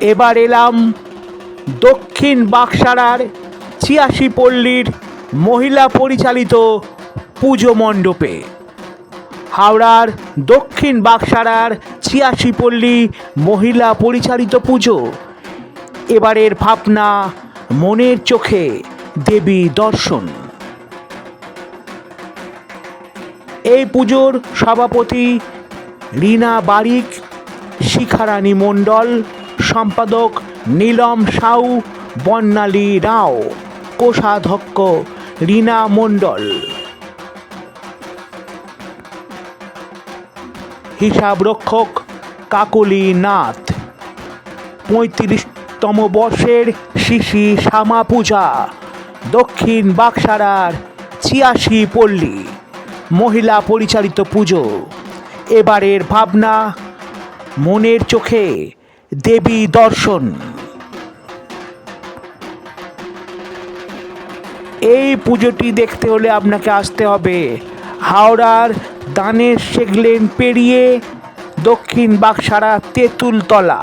এবার এলাম দক্ষিণ বাক্সারার ছিয়াশি পল্লীর মহিলা পরিচালিত পুজো মণ্ডপে। হাওড়ার দক্ষিণ বাক্সারার ছিয়াশি পল্লী মহিলা পরিচালিত পুজো। এবারের ভাবনা মনের চোখে দেবী দর্শন। এই পুজোর সভাপতি রীনা বারিক, শিখারানী মণ্ডল সম্পাদক নীলম সাউ, বর্ণালী রাও, কোষাধ্যক্ষ রীনা মণ্ডল। হিসাব রক্ষক কাকলি নাথ। পঁয়ত্রিশতম বর্ষের শিশি শ্যামা পূজা। দক্ষিণ বাক্সারার ছিয়াশি পল্লী। মহিলা পরিচালিত পুজো। এবারের ভাবনা, মনের চোখে। দেবী দর্শন। এই পুজোটি দেখতে হলে আপনাকে আসতে হবে হাওড়ার দানের শেখলেন পেরিয়ে দক্ষিণ বাক্সারা তেঁতুলতলা।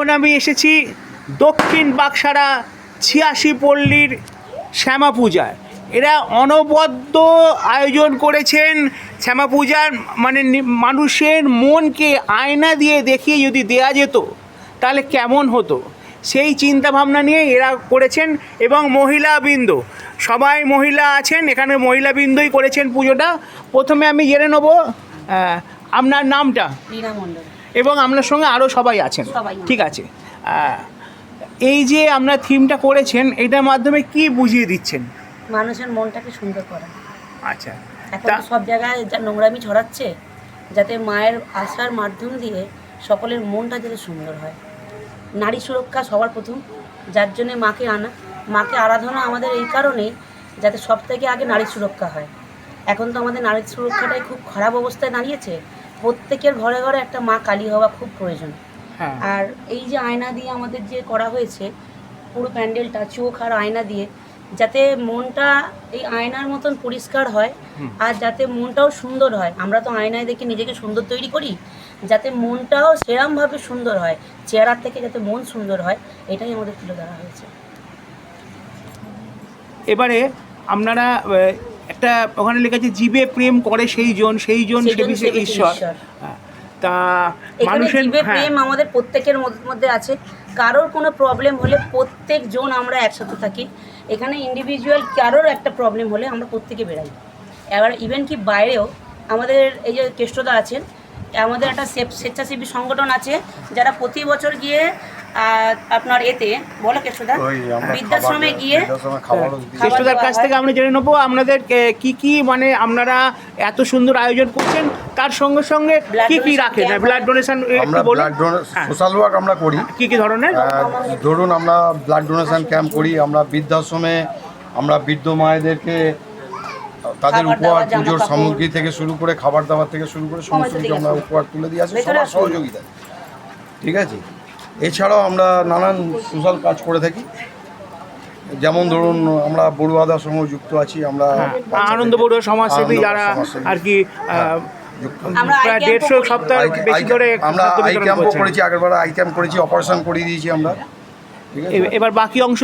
এখন আমি এসেছি দক্ষিণ বাক্সারা ছিয়াশি পল্লীর শ্যামা পূজায়। এরা অনবদ্য আয়োজন করেছেন শ্যামা পূজার মানে মানুষের মনকে আয়না দিয়ে দেখিয়ে যদি দেয়া যেত, তাহলে কেমন হতো? সেই চিন্তা ভাবনা নিয়ে এরা করেছেন এবং মহিলা বৃন্দ সবাই মহিলা আছেন, এখানে মহিলা বৃন্দই করেছেন পুজোটা। প্রথমে আমি জেনে নেব আপনার নামটা। মণ্ডল। এবং আপনার সঙ্গে আরও সবাই আছেন। সবাই। ঠিক আছে। এই যে আপনার থিমটা করেছেন এটার মাধ্যমে কি বুঝিয়ে দিচ্ছেন? মানুষের মনটাকে সুন্দর করা। আচ্ছা। এখন সব জায়গায় যা নোংরামি ছড়াচ্ছে যাতে মায়ের আশার মাধ্যম দিয়ে সকলের মনটা যাতে সুন্দর হয়। নারী সুরক্ষা সবার প্রথম যার জন্যে মাকে আনা মাকে আরাধনা আমাদের এই কারণেই যাতে সব থেকে আগে নারী সুরক্ষা হয়। এখন তো আমাদের নারী সুরক্ষাটাই খুব খারাপ অবস্থায় দাঁড়িয়েছে প্রত্যেকের ঘরে ঘরে একটা মা কালী হওয়া খুব প্রয়োজন। হ্যাঁ। আর এই যে আয়না দিয়ে আমাদের যে করা হয়েছে পুরো প্যান্ডেলটা চোখ আর আয়না দিয়ে যাতে মনটা এই আয়নার মতন পরিষ্কার হয় আর যাতে মনটাও সুন্দর হয়। আমরা তো আয়নায় দেখে নিজেকে সুন্দর তৈরি করি যাতে মনটাও সেরমভাবে সুন্দর হয় চেহারার থেকে যাতে মন সুন্দর হয় এটাই আমাদের তুলে ধরা হয়েছে। এবারে আপনারা একটা ওখানে লেখা আছে জীবে প্রেম করে সেই জন সেই জন সে ঈশ্বর। হ্যাঁ, তা মানুষের হ্যাঁ। প্রেম আমাদের প্রত্যেকের মধ্য- মধ্যে আছে। কারোর কোনো প্রবলেম হলে প্রত্যেক জন আমরা একসাথে থাকি। এখানে ইন্ডিভিজুয়াল কারোর একটা প্রবলেম হলে আমরা প্রত্যেকে বেড়াই। এবার ইভেন কি বাইরেও আমাদের এই যে কেষ্টদা আছেন আমাদের একটা সে- স্বেচ্ছাসেবী সংগঠন আছে যারা প্রতি বছর গিয়ে আপনার এতে বলো আমরা বৃদ্ধাশ্রমে গিয়ে শ্রেষ্ঠতার দেওয়া কাছ থেকে আমরা জেনে নেব আপনাদের কে- কি মানে আপনারা এত সুন্দর আয়োজন করছেন তার সঙ্গে সঙ্গে কি কি রাখেন? ব্লাড ডোনেশন আমরা ব্লাড হ্যাঁ। সোশ্যাল ওয়ার্ক আমরা করি। কি কি ধরনের? ধরুন আমরা ব্লাড ডোনেশন ক্যাম্প করি আমরা বৃদ্ধাশ্রমে আমরা বৃদ্ধ মায়েদেরকে তাদের উপহার পুজোর সামগ্রী থেকে শুরু করে খাবার দাবার থেকে শুরু করে সমস্ত কিছু আমরা উপহার তুলে দিয়ে আসি সবার সহযোগিতা ঠিক আছে? এছাড়াও আমরা নানান সোশ্যাল কাজ করে থাকি। যেমন ধরুন আমরা বড়ুয়াদার সঙ্গে যুক্ত আছি আমরা হ্যাঁ, আনন্দ বড়ুয়া সমাজসেবী যারা আর কি হ্যাঁ, প্রায় আই ক্যাম্পও দেড়শো করি। সপ্তাহ আই- বেশি ধরে আমরা আই ক্যাম্পও করেছি আগেরবার আই ক্যাম্প করেছি অপারেশন করিয়ে দিয়েছি আমরা। ঠিক আছে? এ- এবার বাকি অংশ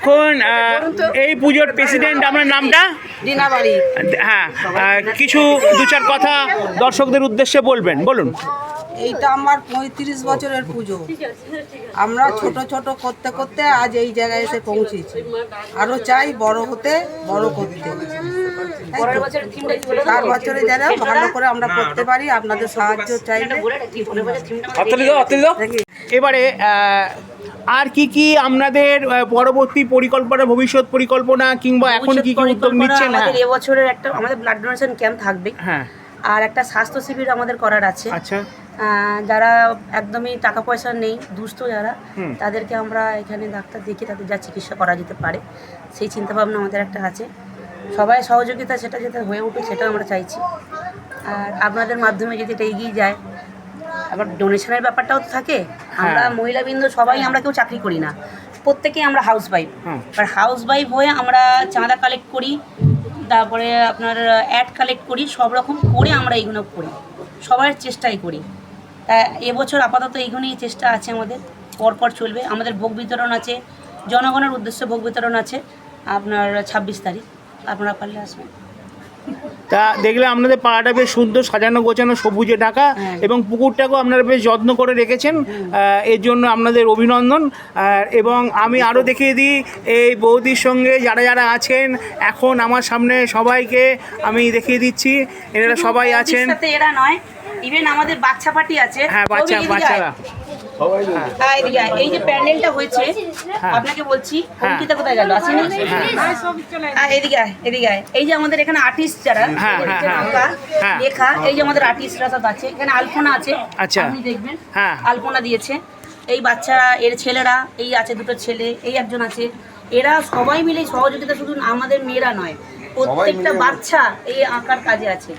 এখন এই পুজোর প্রেসিডেন্ট আপনার নামটা? রিনা বাড়ি হ্যাঁ কিছু দু চার কথা দর্শকদের উদ্দেশ্যে বলবেন বলুন। এইটা আমার পঁয়ত্রিশ বছরের পুজো। আমরা ছোট ছোট করতে করতে আজ এই জায়গায় এসে পৌঁছেছি। আরও চাই বড় হতে বড় করতে। পরের বছর থিমটা কি বলে চার বছরে যেন ভালো করে আমরা করতে পারি আপনাদের সাহায্য চাইলে। এবারে আর কি কি আপনাদের পরবর্তী পরিকল্পনা ভবিষ্যৎ পরিকল্পনা কিংবা এখন কি কি উদ্যোগ নিচ্ছেন? হ্যাঁ। আমাদের এবছরের একটা আমাদের ব্লাড ডোনেশন ক্যাম্প থাকবে হ্যাঁ। আর একটা স্বাস্থ্য শিবির আমাদের করার আছে। আচ্ছা। যারা একদমই টাকা পয়সা নেই দুস্থ যারা তাদেরকে আমরা এখানে ডাক্তার দেখে তাদের যা চিকিৎসা করা যেতে পারে সেই চিন্তাভাবনা আমাদের একটা আছে। সবাই সহযোগিতা সেটা যাতে হয়ে উঠে সেটা আমরা চাইছি। আর আপনাদের মাধ্যমে যদি এটা এগিয়ে যায় আবার ডোনেশনের ব্যাপারটাও তো থাকে। আমরা হ্যাঁ। মহিলাবৃন্দ সবাই আমরা কেউ চাকরি করি না। প্রত্যেকেই আমরা হাউস ওয়াইফ। আর হাউস ওয়াইফ হয়ে আমরা চাঁদা কালেক্ট করি তারপরে আপনার অ্যাড কালেক্ট করি সব রকম করে আমরা এইগুলো করি। সবার চেষ্টাই করি। তা এবছর আপাতত এইগুলোই চেষ্টা আছে আমাদের। পরপর চলবে। আমাদের ভোগ বিতরণ আছে। জনগণের উদ্দেশ্যে ভোগ বিতরণ আছে। আপনার ছাব্বিশ তারিখ। আপনারা পারলে আসবেন। তা দেখলে আপনাদের পাড়াটা বেশ সুন্দর সাজানো গোছানো সবুজে ঢাকা হ্যাঁ। এবং পুকুরটাকেও আপনারা বেশ যত্ন করে রেখেছেন এর জন্য আপনাদের অভিনন্দন। এবং আমি আরও দেখিয়ে দিই এই বৌদির সঙ্গে যারা যারা আছেন এখন আমার সামনে সবাইকে আমি দেখিয়ে দিচ্ছি এনারা সবাই আছেন। এরা নয় ইভেন আমাদের বাচ্চা পার্টি আছে হ্যাঁ বাচ্চা বাচ্চারা। আয়। এই যে প্যান্ডেলটা হয়েছে হ্যাঁ। আপনাকে বলছি হ্যাঁ। অঙ্কিতা কোথায় গেল আসেনি হ্যাঁ। এদিকে এদিকে এই যে আমাদের এখানে আর্টিস্ট যারা হ্যাঁ, হ্যাঁ, হ্যাঁ। হ্যাঁ। লেখা এই যে আমাদের আর্টিস্টরা সব আছে এখানে আলপনা আছে আচ্ছা। আপনি দেখবেন হ্যাঁ। আলপনা দিয়েছে এই বাচ্চারা এর ছেলেরা এই আছে দুটো ছেলে এই একজন আছে এরা সবাই মিলে সহযোগিতা শুধু আমাদের মেয়েরা নয় প্রত্যেকটা বাচ্চা এই আঁকার কাজে আছে।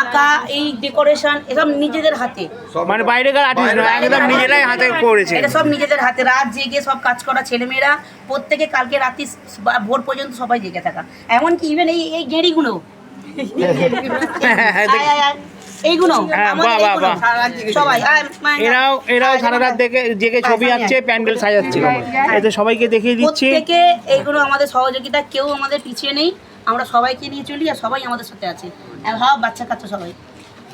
আঁকা এই ডেকোরেশন এসব নিজেদের হাতে। মানে বাইরেকার আর্টিস্ট নয় একদম নিজেরাই হাতে করেছে। এটা সব নিজেদের হাতে। রাত জেগে সব কাজ করা ছেলেমেয়েরা প্রত্যেকে কালকে রাত্রি ভোর পর্যন্ত সবাই জেগে থাকা। এমনকি ইভেন এই এই গেঁড়িগুলো। এইগুলো হ্যাঁ। সবাই এরাও এরাও সারা রাত দেখে জেগে ছবি আঁকছে প্যান্ডেল এতে সবাইকে দেখিয়ে দিচ্ছি। প্রত্যেকে এইগুলো আমাদের সহযোগিতা কেউ আমাদের পিছিয়ে নেই। আমরা সবাইকে নিয়ে চলি আর সবাই আমাদের সাথে আছে। আর সব বাচ্চা কাচ্চা সবাই।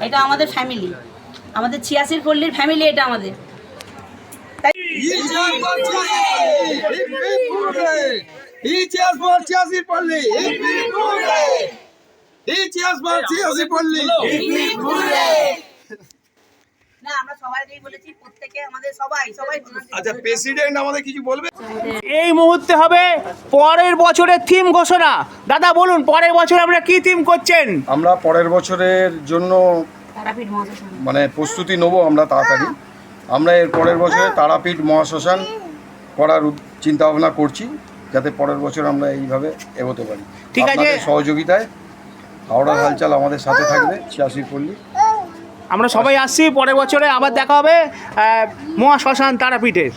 এটা আমাদের ফ্যামিলি আমাদের ছিয়াশির পল্লীর ফ্যামিলি এটা আমাদের। ইতিহাস আচ্ছা প্রেসিডেন্ট আমাদের কিছু বলবে? এই মুহূর্তে হবে পরের বছরের থিম ঘোষণা। দাদা বলুন পরের বছর আমরা কি থিম করছেন? আমরা পরের বছরের জন্য মানে প্রস্তুতি নেব আমরা তাড়াতাড়ি। আমরা এর পরের বছরে তারাপীঠ মহাশ্মশান করার চিন্তা ভাবনা করছি যাতে পরের বছর আমরা এইভাবে এগোতে পারি। ঠিক আছে। সহযোগিতায় হাওড়ার হালচাল আমাদের সাথে থাকবে ছিয়াশি পল্লী। আমরা সবাই আসছি পরের বছরে আবার দেখা হবে মহাশ্মশান তারাপীঠের।